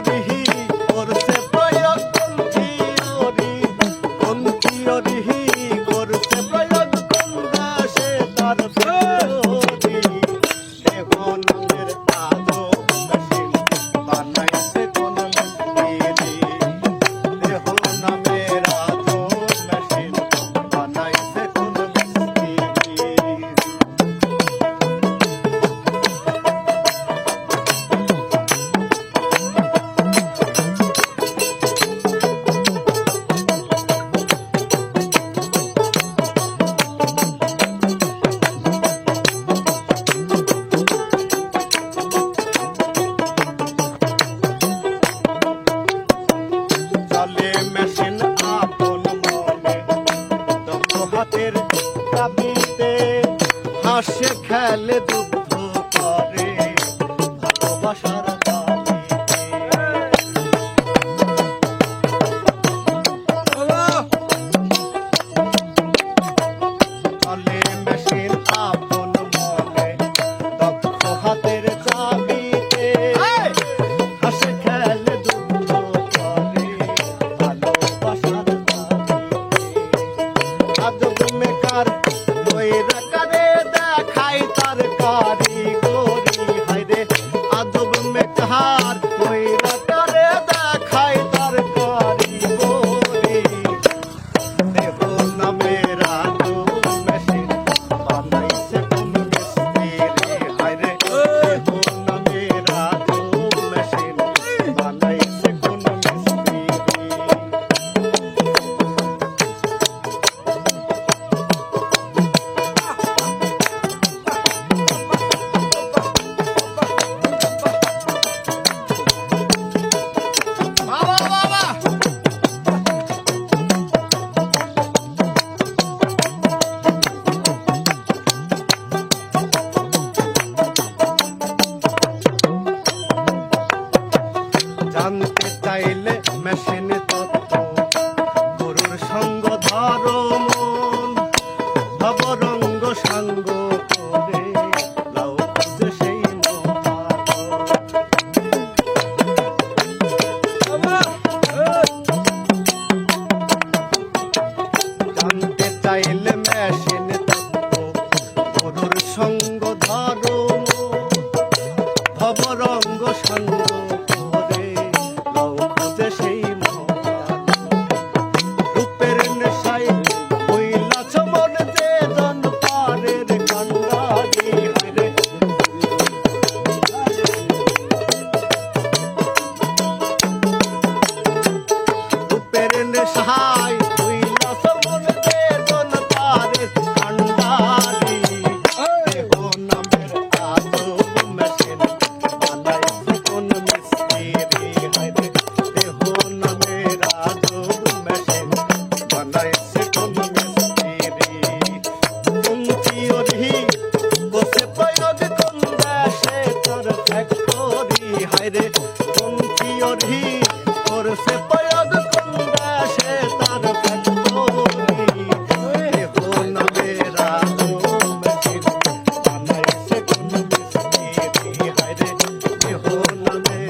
not be হাতের কাবিতে হাসে খেলে দুঃখ machine. Saha. নামে